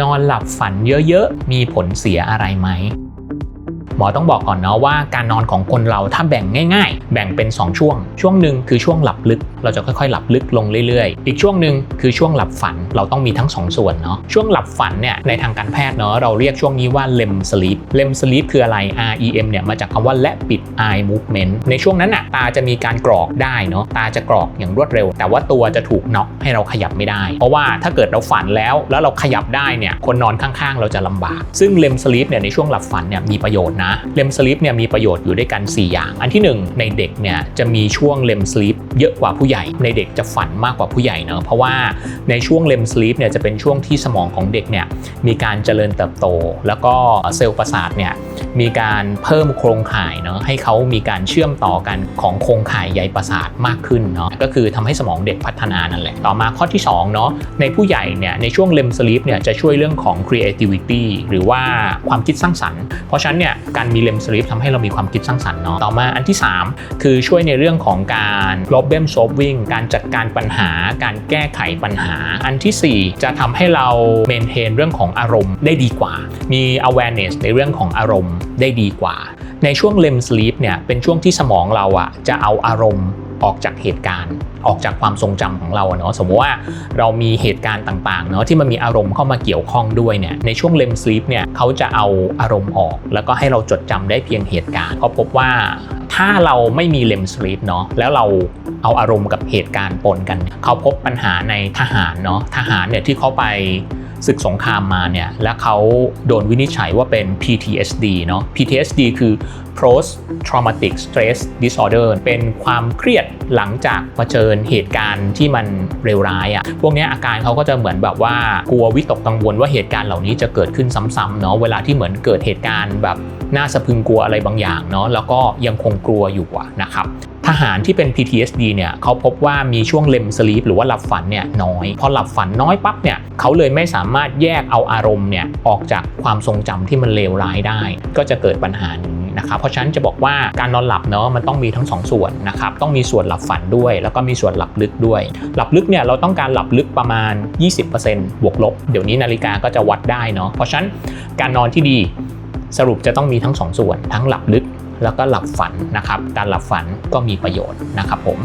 นอนหลับฝันเยอะๆ มีผลเสียอะไรไหม หมอต้องบอกก่อนเนาะว่าการนอนของคนเราถ้าแบ่งง่าย ๆ แบ่งเป็น 2 ช่วง ช่วงหนึ่งคือช่วงหลับลึก เราจะค่อยๆ หลับลึกลงเรื่อยๆ อีกช่วงหนึ่งคือช่วงหลับฝันเราต้องมีทั้ง 2 ส่วนเนาะช่วงหลับฝันเนี่ยในทางการแพทย์เนาะเราเรียกช่วงนี้ว่า REM sleep REM sleep คืออะไร REM เนี่ยมาจากคำว่าและปิด eye movement ในช่วงนั้นน่ะตาจะมีการกรอกได้เนาะตาจะกรอกอย่างรวดเร็ว แต่ว่าตัวจะถูกน็อกให้เราขยับไม่ได้ เพราะว่าถ้าเกิดเราฝันแล้วแล้วเราขยับได้เนี่ยคนนอนข้างๆ เราจะลำบาก ซึ่ง REM sleep เนี่ยในช่วงหลับฝันเนี่ยมีประโยชน์นะ REM sleep เนี่ยมีประโยชน์อยู่ด้วยกัน 4 อย่าง อันที่ 1 ในเด็กเนี่ยจะมีช่วง REM sleep เยอะกว่าผู้ใหญ่ ในเด็กจะฝันมากกว่าผู้ใหญ่เนอะเพราะว่าในช่วง REM sleep เนี่ยจะเป็นช่วงที่สมองของเด็กเนี่ยมีการเจริญเติบโต แล้วก็เซลล์ประสาทเนี่ยมีการเพิ่มโครงข่ายเนาะให้เขามีการเชื่อมต่อกันของโครงข่ายใยประสาทมากขึ้นเนาะก็คือทำให้สมองเด็กพัฒนานั่นแหละต่อมาข้อที่2เนาะในผู้ใหญ่เนี่ยในช่วง REM sleep เนี่ยจะช่วยเรื่องของ creativity หรือว่าความคิดสร้างสรรค์ เพราะฉะนั้นเนี่ยการมีเลมสลิปทำให้เรามีความคิดสร้างสรรค์เนาะต่อมาอันที่ 3 คือช่วยในเรื่องของการ problem solving การจัดการปัญหา การแก้ไขปัญหา อันทีสี่4 จะทำให้เราเมนเทนเรื่องของอารมณ์ได้ดีกว่า มี awareness ในเรื่องของอารมณ์ได้ดีกว่า ในช่วงเลมสลิปเนี่ยเป็นช่วงที่สมองเราอะจะเอาอารมณ์ ออกจากเหตุการณ์ออกจากความทรงจำของเราอะเนาะสมมติว่าเรามีเหตุการณ์ต่างๆเนาะที่มันมีอารมณ์เข้ามาเกี่ยวข้องด้วยเนี่ยในช่วง REM sleep เนี่ยเขาจะเอาอารมณ์ออก แล้วก็ให้เราจดจำได้เพียงเหตุการณ์เขาพบว่าถ้าเราไม่มี REM sleep เนาะแล้วเราเอาอารมณ์กับเหตุการณ์ปนกัน เขาพบปัญหาในทหารเนาะทหารเนี่ยที่เขาไป ศึกสงครามมาเนี่ยแล้วเขาโดนวินิจฉัยว่าเป็น PTSD เนาะ PTSD คือ post traumatic stress disorder เป็นความเครียดหลังจากเผชิญเหตุการณ์ที่มันเลวร้ายอะ่ะพวกนี้อาการเขาก็จะเหมือนแบบว่ากลัววิตกกังวลว่าเหตุการณ์เหล่านี้จะเกิดขึ้นซ้ำๆเนาะเวลาที่เหมือนเกิดเหตุการณ์แบบน่าสะพึงกลัวอะไรบางอย่างเนาะแล้วก็ยังคงกลัวอยู่ะนะครับ ทหารที่เป็น PTSD เนี่ยเขาพบว่ามีช่วง REM sleep หรือว่าหลับฝันเนี่ยน้อย พอหลับฝันน้อยปั๊บเนี่ยเขาเลยไม่สามารถแยกเอาอารมณ์เนี่ยออกจากความทรงจำที่มันเลวร้ายได้ ก็จะเกิดปัญหานี้นะครับเพราะฉะนั้นจะบอกว่าการนอนหลับเนาะมันต้องมีทั้งสองส่วนนะครับต้องมีส่วนหลับฝันด้วย แล้วก็มีส่วนหลับลึกด้วย หลับลึกเนี่ยเราต้องการหลับลึกประมาณ 20%บวกลบ เดี๋ยวนี้นาฬิกาก็จะวัดได้เนาะเพราะฉะนั้นการนอนที่ดีสรุปจะต้องมีทั้งสองส่วนทั้งหลับลึก แล้วก็หลับฝันนะครับ การหลับฝันก็มีประโยชน์นะครับผม